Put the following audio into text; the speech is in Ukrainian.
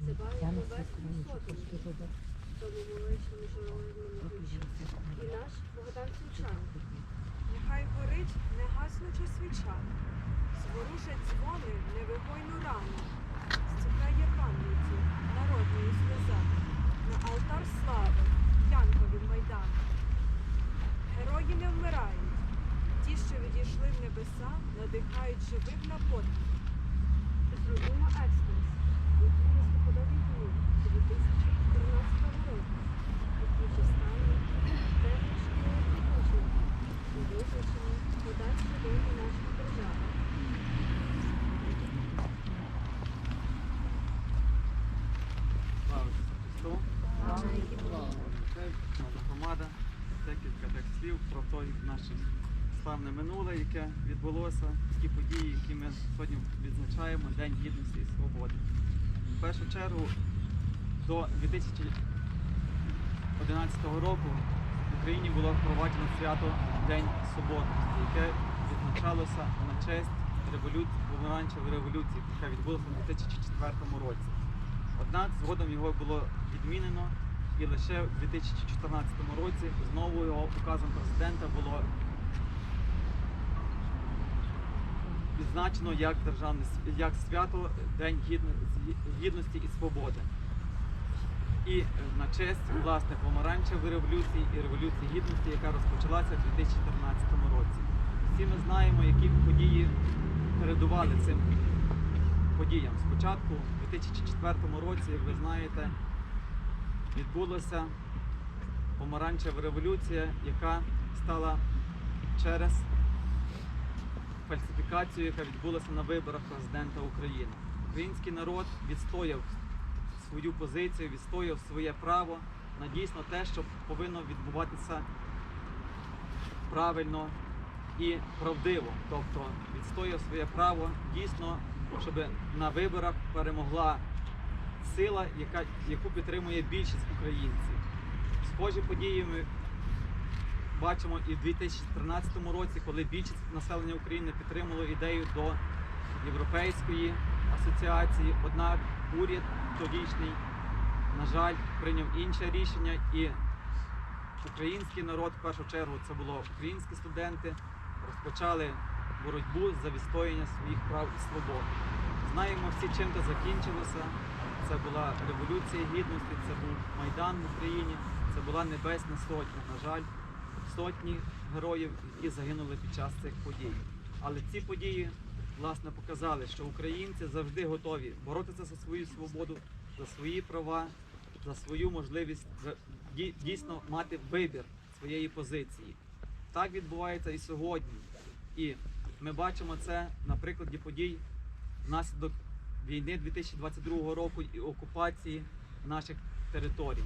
Я на сесію сотні. І наш Богдан Сучан. Нехай горить негаснуча свіча, зворушать дзвони невигойну рану, стікає пам'яті народної сльоза, на алтар слави Янкові Майдану. Герої не вмирають, ті, що відійшли в небеса, надихають живих на подвиг. Зробимо екскурс у ті листопадові дні 2014 року, які частини темних шкільних підручників і визначені подальші долі нашої держави. Слава Ісусу Христу! Це наша громада. Декілька слів про той наше славне минуле, яке відбулося, ті події, які ми сьогодні відзначаємо День Гідності і Свободи. В першу чергу до 2011 року в Україні було впроваджено свято День Соборності, яке відзначалося на честь революції, помаранчевої революції, яка відбулася у 2004 році. Однак згодом його було відмінено і лише в 2014 році знову його указом президента було відзначено як державне як свято День Гідності і Свободи. І е, на честь власне помаранчевої революції і революції гідності, яка розпочалася в 2014 році. Всі ми знаємо, які події передували цим подіям. Спочатку, у 2004 році, як ви знаєте, відбулася помаранчева революція, яка стала через фальсифікацію, яка відбулася на виборах президента України. Український народ відстояв свою позицію, відстояв своє право на дійсно те, що повинно відбуватися правильно і правдиво. Тобто відстояв своє право дійсно, щоб на виборах перемогла сила, яка, яку підтримує більшість українців. Схожі події бачимо і в 2013 році, коли більшість населення України підтримало ідею до Європейської асоціації. Однак уряд тодішній, на жаль, прийняв інше рішення і український народ, в першу чергу, це було українські студенти, розпочали боротьбу за відстояння своїх прав і свобод. Знаємо всі, чим це закінчилося. Це була революція гідності, це був майдан в Україні, це була Небесна Сотня. На жаль, сотні героїв, які загинули під час цих подій. Але ці події власне показали, що українці завжди готові боротися за свою свободу, за свої права, за свою можливість дійсно мати вибір своєї позиції. Так відбувається і сьогодні. І ми бачимо це на прикладі подій внаслідок війни 2022 року і окупації наших територій.